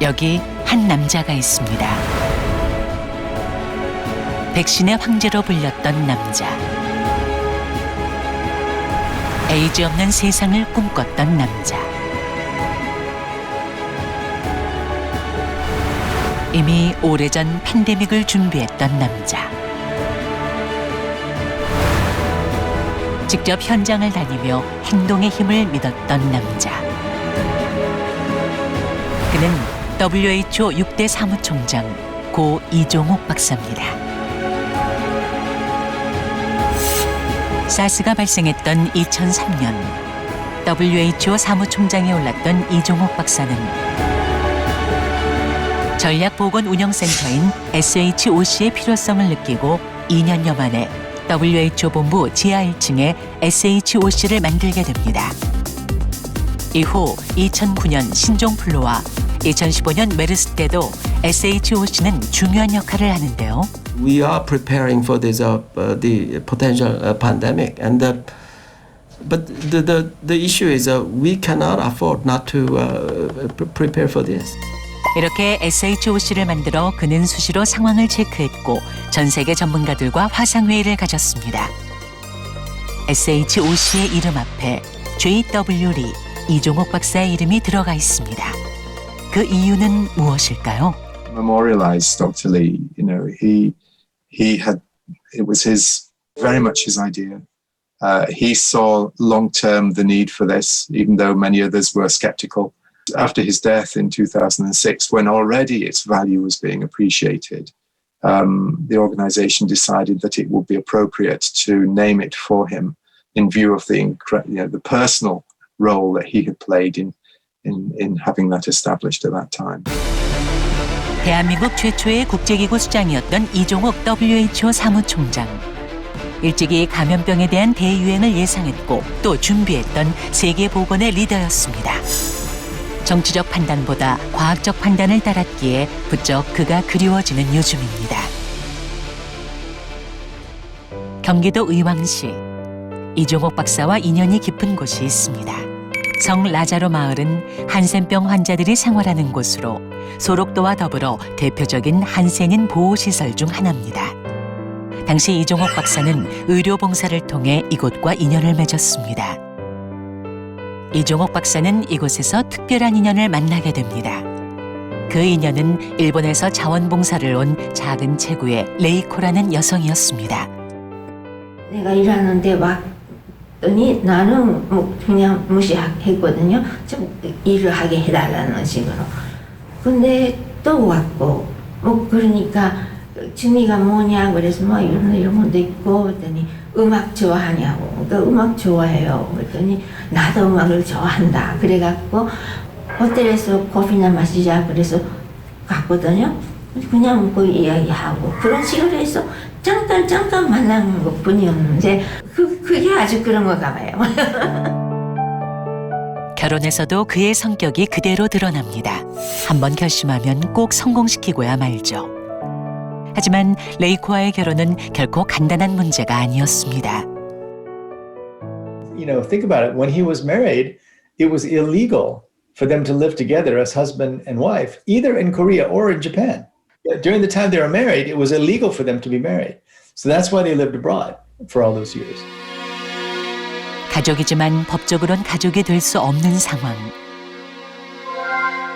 여기 한 남자가 있습니다. 백신의 황제로 불렸던 남자. 에이즈 없는 세상을 꿈꿨던 남자. 이미 오래전 팬데믹을 준비했던 남자. 직접 현장을 다니며 행동의 힘을 믿었던 남자. 그는 WHO 6대 사무총장 고 이종옥 박사입니다. 사스가 발생했던 2003년 WHO 사무총장에 올랐던 이종옥 박사는 전략보건운영센터인 SHOC의 필요성을 느끼고 2년여 만에 WHO 본부 지하 1층에 SHOC를 만들게 됩니다. 이후 2009년 신종플루와 2015년 메르스 때도 SHOC는 중요한 역할을 하는데요. we are preparing for this uh, uh, the potential uh, pandemic and uh, but the, the the issue is uh, we cannot afford not to uh, pre- prepare for this 이렇게 SHOC를 만들어 그는 수시로 상황을 체크했고 전 세계 전문가들과 화상 회의를 가졌습니다. SHOC의 이름 앞에 JW리 이종옥 박사의 이름이 들어가 있습니다. 그 이유는 무엇일까요? memorialize Dr. Lee. You know, he he had it was his very much his idea. Uh, he saw long term the need for this, even though many others were skeptical. After his death in 2006, when already its value was being appreciated, um, the organization decided that it would be appropriate to name it for him in view of the incre- you know, the personal role that he had played in, in, in having that established at that time. 대한민국 최초의 국제기구 수장이었던 이종옥 WHO 사무총장. 일찍이 감염병에 대한 대유행을 예상했고 또 준비했던 세계 보건의 리더였습니다. 정치적 판단보다 과학적 판단을 따랐기에 부쩍 그가 그리워지는 요즘입니다. 경기도 의왕시 이종옥 박사와 인연이 깊은 곳이 있습니다. 성 라자로 마을은 한센병 환자들이 생활하는 곳으로 소록도와 더불어 대표적인 한센인 보호시설 중 하나입니다. 당시 이종옥 박사는 의료 봉사를 통해 이곳과 인연을 맺었습니다. 이종옥 박사는 이곳에서 특별한 인연을 만나게 됩니다. 그 인연은 일본에서 자원봉사를 온 작은 체구의 레이코라는 여성이었습니다. 내가 일하는데 왔더니 나는 뭐 그냥 무시했거든요. 좀 일을 하게 해달라는 식으로. 근데 또 왔고 뭐 그러니까 취미가 뭐냐 그래서 뭐 이런 이런 것도 있고 그랬더니 음악 좋아하냐고 그러니까 음악 좋아해요 그랬더니 나도 음악을 좋아한다 그래갖고 호텔에서 커피나 마시자 그래서 갔거든요 그냥 그 이야기하고 그런 식으로 해서 잠깐 잠깐 만난 것 뿐이었는데 그, 그게 아주 그런 건가 봐요 결혼에서도 그의 성격이 그대로 드러납니다. 한번 결심하면 꼭 성공시키고야 말죠. 하지만 레이코와의 결혼은 결코 간단한 문제가 아니었습니다. you know, think about it. When he was married, it was illegal for them to live together as husband and wife, either in Korea or in Japan. During the time they were married, it was illegal for them to be married. So that's why they lived abroad for all those years. 가족이지만 법적으론 가족이 될 수 없는 상황.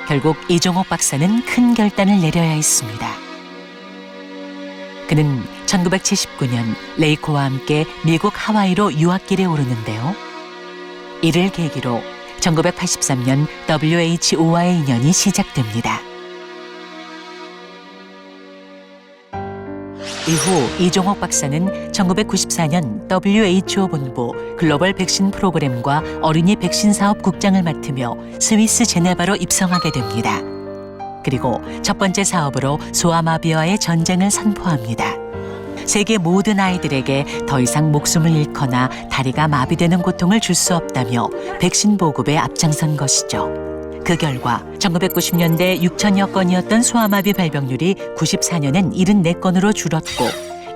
결국 이종옥 박사는 큰 결단을 내려야 했습니다. 그는 1979년 레이코와 함께 미국 하와이로 유학길에 오르는데요. 이를 계기로 1983년 WHO와의 인연이 시작됩니다. 이후 이종옥 박사는 1994년 WHO 본부 글로벌 백신 프로그램과 어린이 백신 사업 국장을 맡으며 스위스 제네바로 입성하게 됩니다. 그리고 첫 번째 사업으로 소아마비와의 전쟁을 선포합니다. 세계 모든 아이들에게 더 이상 목숨을 잃거나 다리가 마비되는 고통을 줄 수 없다며 백신 보급에 앞장선 것이죠. 그 결과 1990년대 6천여 건이었던 소아마비 발병률이 94년엔 74건으로 줄었고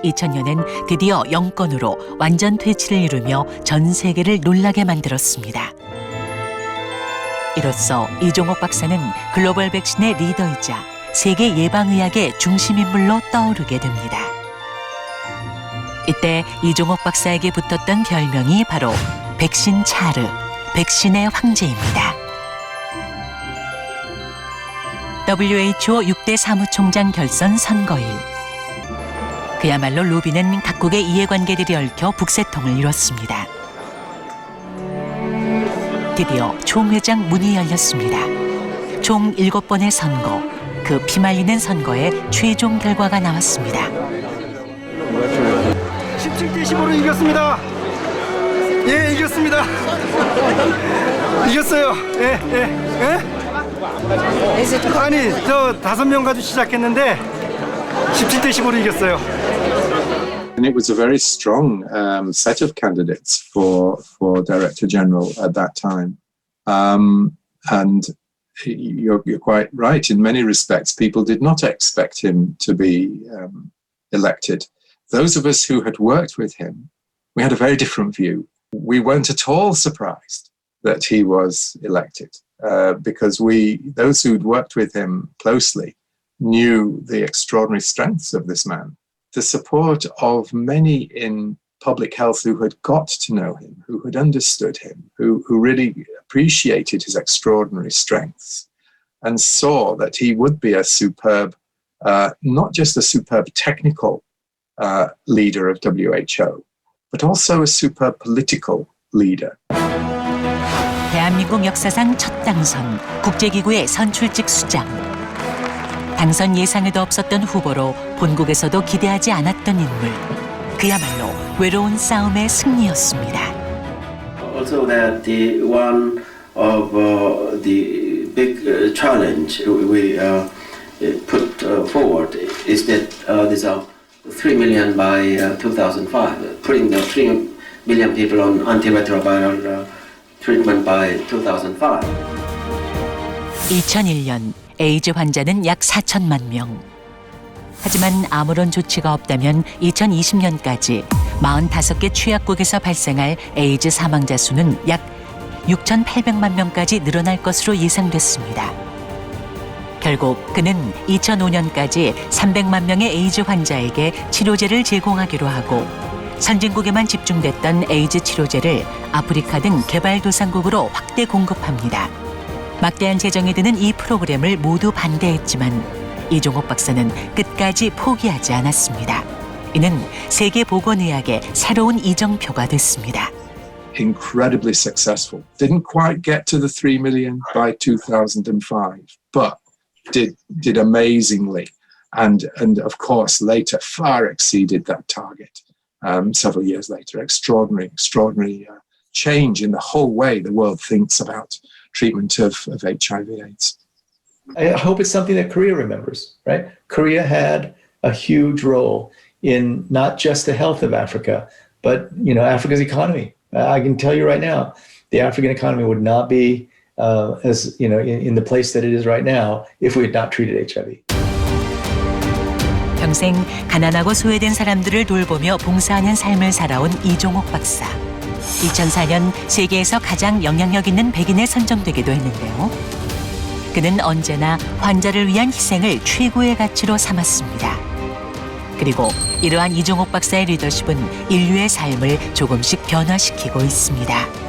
2000년엔 드디어 0건으로 완전 퇴치를 이루며 전 세계를 놀라게 만들었습니다. 이로써 이종옥 박사는 글로벌 백신의 리더이자 세계 예방의학의 중심인물로 떠오르게 됩니다. 이때 이종옥 박사에게 붙었던 별명이 바로 백신 차르, 백신의 황제입니다. WHO 6대 사무총장 결선 선거일. 그야말로 로비는 각국의 이해관계들이 얽혀 북새통을 이뤘습니다. 드디어 총회장 문이 열렸습니다. 총 7번의 선거, 그 피말리는 선거의 최종 결과가 나왔습니다. 17대 15로 이겼습니다. 예, 이겼습니다. 이겼어요. 예, 예, 예? 아니, 저 다섯 명 가지고 시작했는데 17대 15로 이겼어요. And it was a very strong um, set of candidates for for director general at that time. Um, and you're, you're quite right. In many respects, people did not expect him to be um, elected. Those of us who had worked with him, we had a very different view. We weren't at all surprised that he was elected uh, because we, those who'd worked with him closely, knew the extraordinary strengths of this man the support of many in public health who had got to know him, who had understood him, who, who really appreciated his extraordinary strengths and saw that he would be a superb, uh, not just a superb technical uh, leader of WHO, but also a superb political leader. 대한민국 역사상 첫 당선, 국제기구의 선출직 수장. 당선 예상에도 없었던 후보로 본국에서도 기대하지 않았던 인물. 그야말로 외로운 싸움의 승리였습니다. also that the one of uh, the big uh, challenge we uh, put uh, forward is that uh, there's a 3 million by uh, 2005, putting the 3 million people on antiretroviral uh, treatment by 2005. 2001년 에이즈 환자는 약 4천만 명. 하지만 아무런 조치가 없다면 2020년까지 45개 취약국에서 발생할 에이즈 사망자 수는 약 6,800만 명까지 늘어날 것으로 예상됐습니다. 결국 그는 2005년까지 300만 명의 에이즈 환자에게 치료제를 제공하기로 하고 선진국에만 집중됐던 에이즈 치료제를 아프리카 등 개발도상국으로 확대 공급합니다. 막대한 재정이 드는 이 프로그램을 모두 반대했지만 이종옥 박사는 끝까지 포기하지 않았습니다. 이는 세계 보건의학의 새로운 이정표가 됐습니다. incredibly successful. Didn't quite get to the 3 million by 2005, but did did amazingly. And and of course later far exceeded that target um, several years later. Extraordinary, extraordinary uh, change in the whole way the world thinks about treatment of, of HIV AIDS. I hope it's something that Korea remembers, right? Korea had a huge role in not just the health of Africa, but you know Africa's economy. I can tell you right now, the African economy would not be uh, as you know in, in the place that it is right now if we had not treated HIV. 평생 가난하고 소외된 사람들을 돌보며 봉사하는 삶을 살아온 이종옥 박사. 2004년 세계에서 가장 영향력 있는 백인에 선정되기도 했는데요. 그는 언제나 환자를 위한 희생을 최고의 가치로 삼았습니다. 그리고 이러한 이종옥 박사의 리더십은 인류의 삶을 조금씩 변화시키고 있습니다.